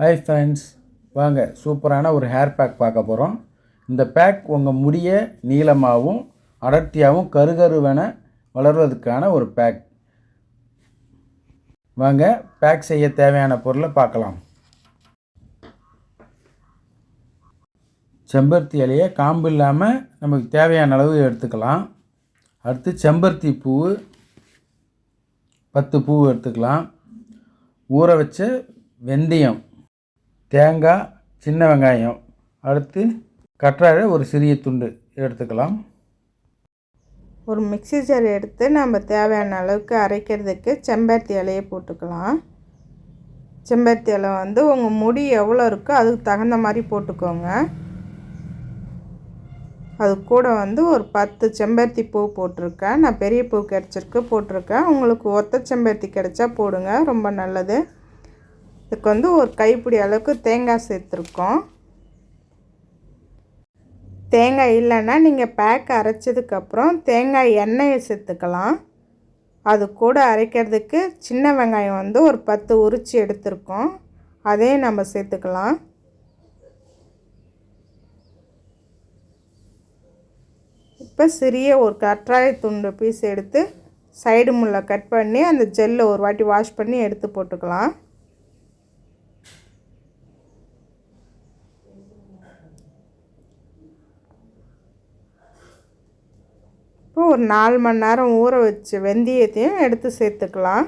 Hi friends வாங்க சூப்பரான ஒரு ஹேர் பேக் பார்க்க போகிறோம் இந்த பேக் உங்கள் முடிய நீளமாகவும் அடர்த்தியாகவும் கருகருவென வளர்வதற்கான ஒரு பேக் வாங்க பேக் செய்ய தேவையான பொருளை பார்க்கலாம். செம்பருத்தி இலையை காம்பு இல்லாமல் நமக்கு தேவையான அளவு எடுத்துக்கலாம். அடுத்து செம்பருத்தி பூவு பத்து பூ எடுத்துக்கலாம். ஊற வச்ச வெந்தயம் தேங்காய் சின்ன வெங்காயம். அடுத்து கற்றாழை ஒரு சிறிய துண்டு எடுத்துக்கலாம். ஒரு மிக்சி ஜார் எடுத்து நம்ம தேவையான அளவுக்கு அரைக்கிறதுக்கு செம்பருத்தி இலையை போட்டுக்கலாம். செம்பருத்தி இலை வந்து உங்கள் முடி எவ்வளோ இருக்கோ அதுக்கு தகுந்த மாதிரி போட்டுக்கோங்க. அது கூட வந்து ஒரு பத்து செம்பருத்தி பூ போட்டிருக்கேன். நான் பெரிய பூ கிடச்சிருக்கு போட்டிருக்கேன். உங்களுக்கு ஒத்த செம்பருத்தி கிடச்சா போடுங்க ரொம்ப நல்லது. இதுக்கு வந்து ஒரு கைப்பிடி அளவுக்கு தேங்காய் சேர்த்துருக்கோம். தேங்காய் இல்லைன்னா நீங்கள் பேக் அரைச்சதுக்கப்புறம் தேங்காய் எண்ணெயை சேர்த்துக்கலாம். அது கூட அரைக்கிறதுக்கு சின்ன வெங்காயம் வந்து ஒரு பத்து உரிச்சி எடுத்திருக்கோம். அதையும் நம்ம சேர்த்துக்கலாம். இப்போ சிறிய ஒரு கற்றாழை துண்டு பீஸ் எடுத்து சைடு முள்ள கட் பண்ணி அந்த ஜெல்லை ஒரு வாட்டி வாஷ் பண்ணி எடுத்து போட்டுக்கலாம். இப்போ ஒரு நாலு மணி நேரம் ஊற வச்சு வெந்தயத்தையும் எடுத்து சேர்த்துக்கலாம்.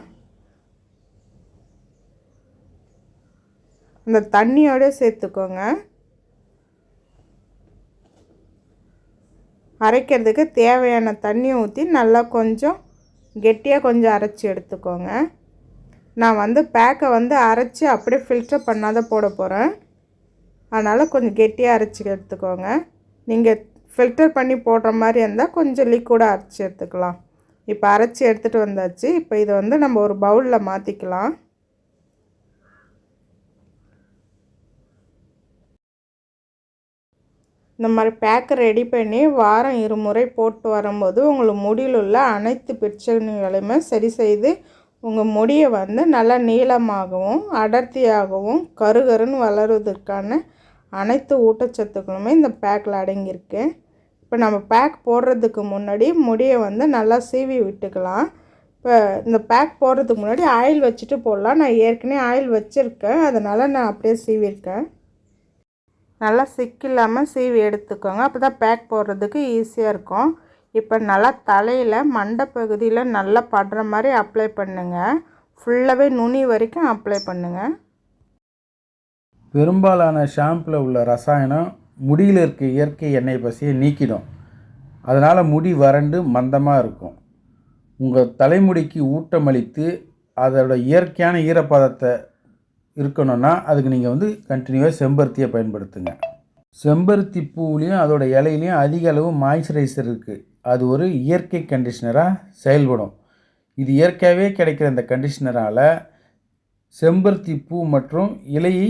அந்த தண்ணியோடு சேர்த்துக்கோங்க. அரைக்கிறதுக்கு தேவையான தண்ணி ஊற்றி நல்லா கொஞ்சம் கெட்டியாக கொஞ்சம் அரைச்சி எடுத்துக்கோங்க. நான் வந்து பேக்கை வந்து அரைச்சி அப்படியே ஃபில்டர் பண்ணாத போட போகிறேன் அதனால் கொஞ்சம் கெட்டியாக அரைச்சி எடுத்துக்கோங்க. நீங்கள் ஃபில்டர் பண்ணி போடுற மாதிரி இருந்தால் கொஞ்சம் லிக்விடாக அரைச்சி எடுத்துக்கலாம். இப்போ அரைச்சி எடுத்துகிட்டு வந்தாச்சு. இப்போ இதை வந்து நம்ம ஒரு பவுலில் மாற்றிக்கலாம் இந்த மாதிரி பேக்கை ரெடி பண்ணி வாரம் இருமுறை போட்டு வரும்போது உங்களுக்கு முடியில் உள்ள அனைத்து பிரச்சனைகளையுமே சரி செய்து உங்கள் முடியை வந்து நல்லா நீளமாகவும் அடர்த்தியாகவும் கருகருன்னு வளருவதற்கான அனைத்து ஊட்டச்சத்துக்களுமே இந்த பேக்கில் அடங்கியிருக்கு. இப்போ நம்ம பேக் போடுறதுக்கு முன்னாடி முடியை வந்து நல்லா சீவி விட்டுக்கலாம். இப்போ இந்த பேக் போடுறதுக்கு முன்னாடி ஆயில் வச்சுட்டு போடலாம். நான் ஏற்கனவே ஆயில் வச்சுருக்கேன். அதனால் நான் அப்படியே சீவிருக்கேன் நல்லா சிக்கில்லாமல் சீவி எடுத்துக்கோங்க. அப்போ தான் பேக் போடுறதுக்கு ஈஸியாக இருக்கும். இப்போ நல்லா தலையில் மண்டை பகுதியில் நல்லா படுற மாதிரி அப்ளை பண்ணுங்கள் ஃபுல்லாகவே நுனி வரைக்கும் அப்ளை பண்ணுங்கள் பெரும்பாலான ஷாம்பில் உள்ள ரசாயனம் முடியில் இருக்க இயற்கை எண்ணெய் பசியை நீக்கிடும். அதனால் முடி வறண்டு மந்தமாக இருக்கும். உங்கள் தலைமுடிக்கு ஊட்டமளித்து அதோட இயற்கையான ஈரப்பதத்தை இருக்கணும்னா அதுக்கு நீங்கள் வந்து கண்டினியூவாக செம்பருத்தியை பயன்படுத்துங்க. செம்பருத்தி பூவிலையும் அதோட இலையிலையும் அதிக அளவு மாய்ஸ்சரைசர் இருக்குது அது ஒரு இயற்கை கண்டிஷ்னராக செயல்படும். இது இயற்கையாகவே கிடைக்கிற இந்த கண்டிஷ்னரால் செம்பருத்தி பூ மற்றும் இலையை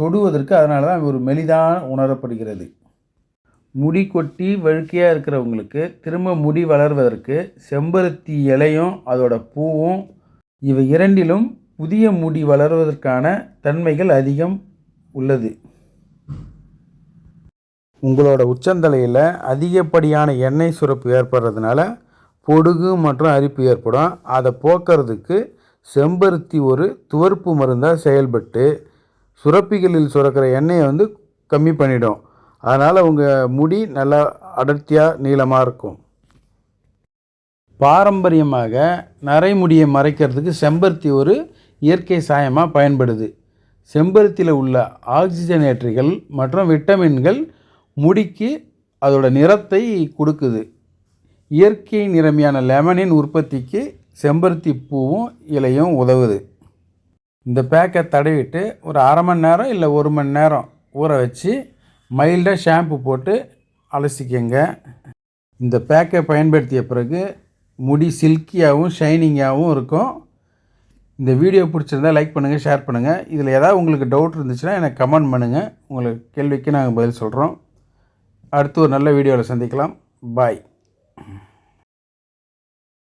தொடுவதற்கு அதனால தான் ஒரு மெலிதான உணரப்படுகிறது. முடி கொட்டி வழுக்கையாக இருக்கிறவங்களுக்கு திரும்ப முடி வளர்வதற்கு செம்பருத்தி இலையும் அதோட பூவும் இவை இரண்டிலும் புதிய முடி வளர்வதற்கான தன்மைகள் அதிகம் உள்ளது. உங்களோட உச்சந்தலையில் அதிகப்படியான எண்ணெய் சுரப்பு ஏற்படுறதுனால பொடுகு மற்றும் அரிப்பு ஏற்படும். அதை போக்குறதுக்கு செம்பருத்தி ஒரு துவர்ப்பு மருந்தாக செயல்பட்டு சுரப்பிகளில் சுரக்கிற எண்ணெயை வந்து கம்மி பண்ணிடும். அதனால் உங்கள் முடி நல்லா அடர்த்தியாக நீளமாக இருக்கும். பாரம்பரியமாக நரைமுடியை மறைக்கிறதுக்கு செம்பருத்தி ஒரு இயற்கை சாயமாக பயன்படுது. செம்பருத்தியில் உள்ள ஆக்சிஜனேற்றிகள் மற்றும் விட்டமின்கள் முடிக்கு அதோட நிறத்தை கொடுக்குது. இயற்கை நிறமையான லெமனின் உற்பத்திக்கு செம்பருத்தி பூவும் இலையும் உதவுது. இந்த பேக்கை தடவிட்டு ஒரு அரை மணி நேரம் இல்லை ஒரு மணி நேரம் ஊற வச்சு மைல்டாக ஷாம்பு போட்டு அலசிக்கங்க. இந்த பேக்கை பயன்படுத்திய பிறகு முடி சில்கியாகவும் ஷைனிங்காகவும் இருக்கும். இந்த வீடியோ பிடிச்சிருந்தால் லைக் பண்ணுங்கள் ஷேர் பண்ணுங்கள் இதில் ஏதாவது உங்களுக்கு டவுட் இருந்துச்சுன்னா எனக்கு கமெண்ட் பண்ணுங்கள் உங்களுக்கு கேள்விக்கு நாங்கள் பதில் சொல்கிறோம் அடுத்து ஒரு நல்ல வீடியோவில் சந்திக்கலாம். பாய்